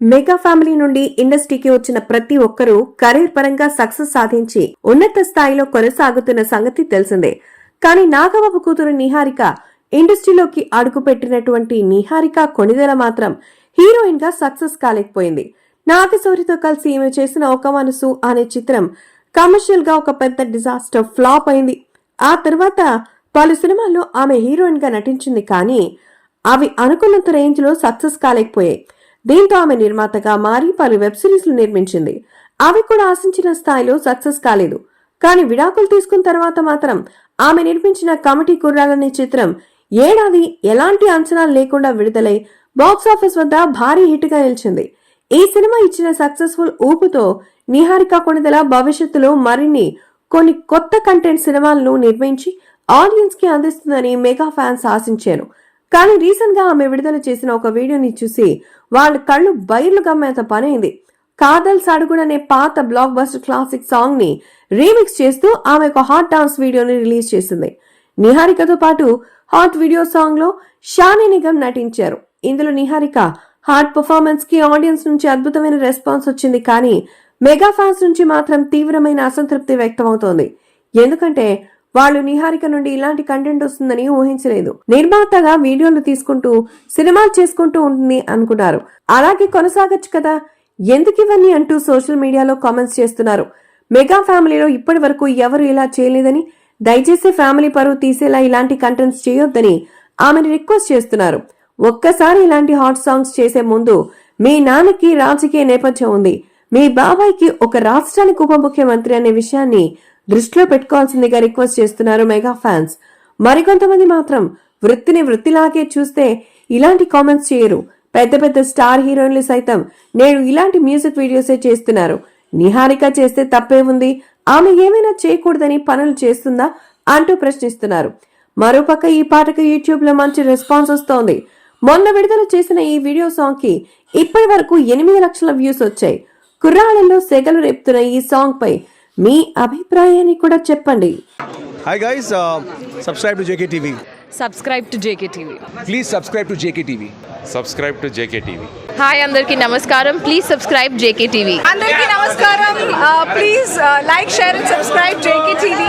Mega family నుండి ఇండస్ట్రీకి వచ్చిన ప్రతి ఒక్కరూ కెరీర్ పరంగా సక్సెస్ సాధించి ఉన్నత స్థాయిలో కొనసాగుతున్న సంగతి తెలిసిందే. కానీ నాగబాబు కూతురు నిహారిక ఇండస్ట్రీలోకి అడుగుపెట్టినటువంటి నిహారిక కొణిదెల మాత్రం హీరోయిన్గా సక్సెస్ కాలేకపోయింది. నాగశౌరితో కలిసి ఈమె చేసిన ఒక మనసు అనే చిత్రం కమర్షియల్గా ఒక పెద్ద డిజాస్టర్ ఫ్లాప్ అయింది. ఆ తర్వాత పలు సినిమాల్లో ఆమె హీరోయిన్గా నటించింది కానీ అవి అనుకున్నంత రేంజ్లో సక్సెస్ కాలేకపోయాయి. దీంతో ఆమె నిర్మాతగా మారి పలు వెబ్ సిరీస్లు నిర్మించింది. అవి కూడా ఆశించిన స్థాయిలో సక్సెస్ కాలేదు. కానీ విడాకులు తీసుకున్న తర్వాత మాత్రం ఆమె నిర్మించిన కమిటీ కుర్రాలనే చిత్రం ఏడాది ఎలాంటి అంచనాలు లేకుండా విడుదలై బాక్సాఫీస్ వద్ద భారీ హిట్గా నిలిచింది. ఈ సినిమా ఇచ్చిన సక్సెస్ఫుల్ ఊపుతో నిహారిక కొణిదల భవిష్యత్తులో మరిన్ని కొన్ని కొత్త కంటెంట్ సినిమాలను నిర్మించి ఆడియన్స్కి అందిస్తుందని మెగా ఫ్యాన్స్ ఆశించారు. కానీ రీసెంట్గా ఆమె విడుదల చేసిన ఒక వీడియోని చూసి వాళ్ళ కళ్ళు బయర్లు గమ్మేంత పనైంది. కాదల్ సడుగుడు అనే పాత బ్లాక్ బస్టర్ క్లాసిక్ సాంగ్ని రీమిక్స్ చేస్తూ ఆమె ఒక హాట్ డాన్స్ వీడియోని రిలీజ్ చేసింది. నిహారికతో పాటు హాట్ వీడియో సాంగ్లో షాని నిగమ్ నటించారు. ఇందులో నిహారిక హాట్ పర్ఫార్మెన్స్కి ఆడియన్స్ నుంచి అద్భుతమైన రెస్పాన్స్ వచ్చింది కానీ మెగా ఫ్యాన్స్ నుంచి మాత్రం తీవ్రమైన అసంతృప్తి వ్యక్తమవుతోంది. ఎందుకంటే వాళ్ళు నిహారిక నుండి ఇలాంటి కంటెంట్ వస్తుందని ఊహించలేదు. నిర్మాతగా వీడియోలు తీసుకుంటూ సినిమాలు చేసుకుంటూ ఉంటుంది అనుకున్నారు. అలాగే కొనసాగొచ్చు కదా? ఎందుకు ఇవన్నీ అంటూ సోషల్ మీడియాలో కామెంట్స్ చేస్తున్నారు? మెగా ఫ్యామిలీలో ఇప్పటి వరకు ఎవరు ఇలా చేయలేదని దయచేసి ఫ్యామిలీ పరువు తీసేలా ఇలాంటి కంటెంట్స్ చేయొద్దని ఆమెను రిక్వెస్ట్ చేస్తున్నారు. ఒక్కసారి ఇలాంటి హాట్ సాంగ్స్ చేసే ముందు మీ నాన్నకి రాజకీయ నేపథ్యం ఉంది? మీ బాబాయ్కి ఒక రాష్ట్రానికి ఉప ముఖ్యమంత్రి అనే విషయాన్ని దృష్టిలో పెట్టుకోవాల్సిందిగా రిక్వెస్ట్ చేస్తున్నారు మెగా ఫ్యాన్స్. మరికొంతమంది మాత్రం వృత్తిని వృత్తిలాగే చూస్తే ఇలాంటి కామెంట్స్ చేయరు. పెద్ద పెద్ద స్టార్ హీరోయిన్లు సైతం నేడు ఇలాంటి మ్యూజిక్ వీడియోసే చేస్తున్నారు. నిహారిక చేస్తే తప్పే ఉంది. ఆమె ఏమైనా చేయకూడదని పనులు చేస్తుందా అంటూ ప్రశ్నిస్తున్నారు. మరోపక్క ఈ పాటకు యూట్యూబ్లో మంచి రెస్పాన్స్ వస్తోంది. మొన్న విడుదల చేసిన ఈ వీడియో సాంగ్కి ఇప్పటి వరకు ఎనిమిది లక్షల వ్యూస్ వచ్చాయి. కుర్రాళ్ళలో సెగలు రేపుతున్న ఈ సాంగ్ పై మీ అభిప్రాయాన్ని కూడా చెప్పండి Hi guys, uh, subscribe to JKTV. Subscribe to JK TV Please subscribe to JKTV. subscribe to JKTV. Hi అందరికీ నమస్కారం ప్లీజ్ సబ్స్క్రైబ్ జేకే టీవీ అందరికీ నమస్కారం please like share and subscribe JK TV